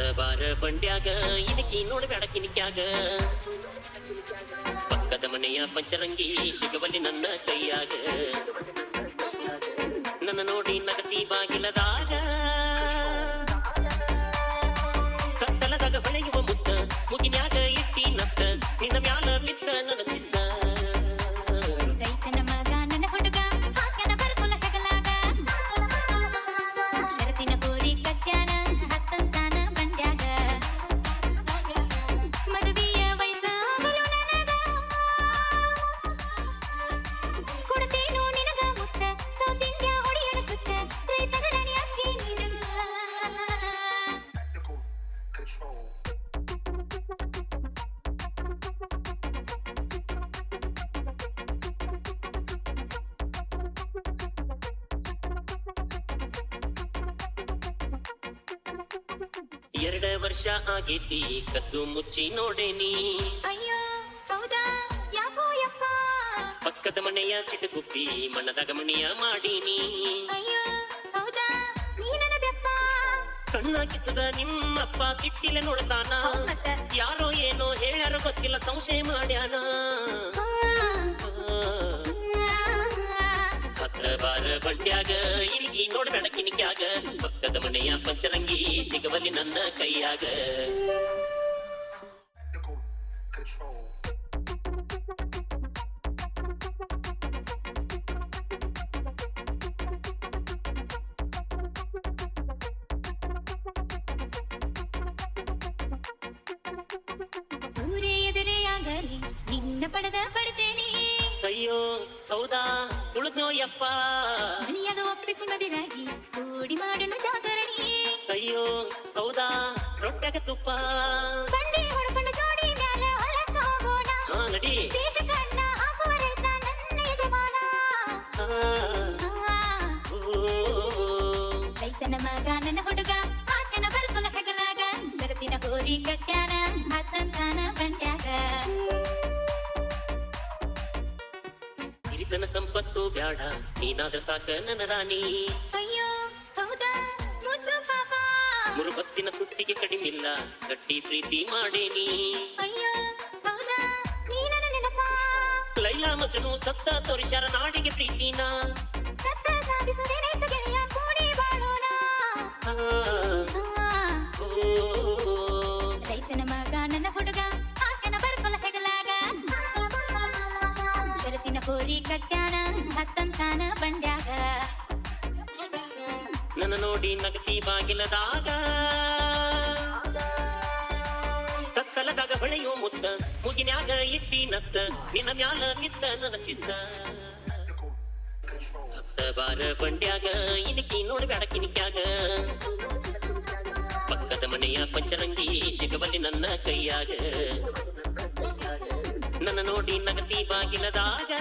ಹತ್ತ ಬಾರ ಬಂಡ್ಯಾಗ ಇನಕಿ ನೋಡಬೇಡ ಕಿನಿಕ್ಯಾಗ ಪಕ್ಕದ ಮನೆಯ ಪಂಚರಂಗಿ ಸಿಗಬಲ್ಲಿ ನನ್ನ ಕೈಯಾಗ. ನನ್ನ ನೋಡಿ ನಗತಿ ಬಾಗಿಲದಾಗ. ಕತ್ತಲದಾಗ ಹೊಳೆಯುವ ಮುತ್ತ, ಮುಗಿನ್ಯಾಗ ಇಟ್ಟಿ ನತ್ತ, ನಿನ್ನ ಮ್ಯಾಲ ಬಿತ್ತ ನನ್ನ ಹಗಲಾಗ. ಶರತಿನ ಎರಡ ವರ್ಷ ಆಗೈತಿ ಕದ್ದು ಮುಚ್ಚಿ ನೋಡೇನಿ ಅಯ್ಯೋ ಹೌದಾ? ಯಾಕೋ ಯಪ್ಪ? ಪಕ್ಕದ ಮನೆಯ ಚಿಟಗುಪ್ಪಿ ಮನದ ಗಮನಿಯ ಮಾಡೀನಿ ಅಯ್ಯೋ ಹೌದಾ? ನನ್ನ ಬೆಪ್ಪ? ಕಣ್ಣ ಕಿಸದ ನಿಮ್ಮಪ್ಪ ಸಿಟ್ಟಿಲೆ ನೋಡ್ತಾನ. ಯಾರೋ ಏನೋ ಹೇಳ್ಯಾರೋ ಗೊತ್ತಿಲ್ಲ ಸಂಶಯ ಮಾಡ್ಯಾನ. ಬಾರ ಬಂಡ್ಯಾಗ ಇಲ್ಲಿಗಿ ನೋಡ್ಬೇಡ ಕಿನಿಕ್ಯಾಗ ಪಕ್ಕದ ಮನೆಯ ಪಂಚರಂಗಿ ಸಿಗಬಲ್ಲಿ ನನ್ನ ಕೈಯಾಗ Control. ಊರೇ ಎದುರೇ ಆಗಲಿ ನಿನ್ನ ಪಡೆದ ಅಯ್ಯೋ ಹೌದಾ? ತುಳಿದ್ನೋ ಯಪ್ಪ ಮನೆಯಾಗ ಒಪ್ಪಿಸಿ ಮದುವೆಯಾಗಿ ಕೂಡಿ ಮಾಡೋಣ ಜಾಗರಣಿ ಅಯ್ಯೋ ಹೌದಾ? ರೊಟ್ಟಾಗ ತುಪ್ಪ. ಹಿರಿತನ ಸಂಪತ್ತು ಬ್ಯಾಡ. ನೀನಾದ್ರ ಸಾಕ ನನ್ನ ರಾಣಿ. ಅಯ್ಯೋ ಹೌದಾ? ಮುದ್ದು ಪಾಪ. ಮುರುಬತ್ತಿನ ತುಟ್ಟಿಗೆ ಕಡಿಮಿಲ್ಲ ಗಟ್ಟಿ ಪ್ರೀತಿ ಮಾಡೇನಿ. ಅಯ್ಯೋ ಹೌದಾ? ನೀ ನನ್ನ ನೆನಪ? ಲೈಲಾ ಮಜನು ಸತ್ತ ತೋರಿಶಾರ ನಾಡಿಗೆ ಪ್ರೀತಿನ. ಸತ್ತ ಸಾಧಿಸುವುದೇನೈತ ಗೆಳೆಯ ಕೂಡಿ ಬಾಳೋಣ. ಕೋರಿ ಕಟ್ಯಾನ, ಹತ್ತಂತಾನ ಬಂಡ್ಯಾಗ ನನ್ನ ನೋಡಿ ನಗತಿ ಬಾಗಿಲದಾಗ. ಕತ್ತಲದಾಗ ಹೊಳೆಯೋ ಮುತ್ತ, ಮುಗಿನ್ಯಾಗ ಇಟ್ಟಿ ನತ್ತ, ನಿನ್ನ ಮ್ಯಾಲ ಮಿತ್ತ ನನ್ನ ಚಿತ್ತ. ಹತ್ತ ಬಾರ ಬಂಡ್ಯಾಗ ಇನಕಿ ನೋಡಬೇಡ ಕಿನಿಕ್ಯಾಗ ಪಕ್ಕದ ಮನೆಯ ಪಂಚರಂಗಿ ಸಿಗಬಲ್ಲಿ ನನ್ನ ಕೈಯಾಗ. ನನ್ನ ನೋಡಿ ನಗತಿ ಬಾಗಿಲದಾಗ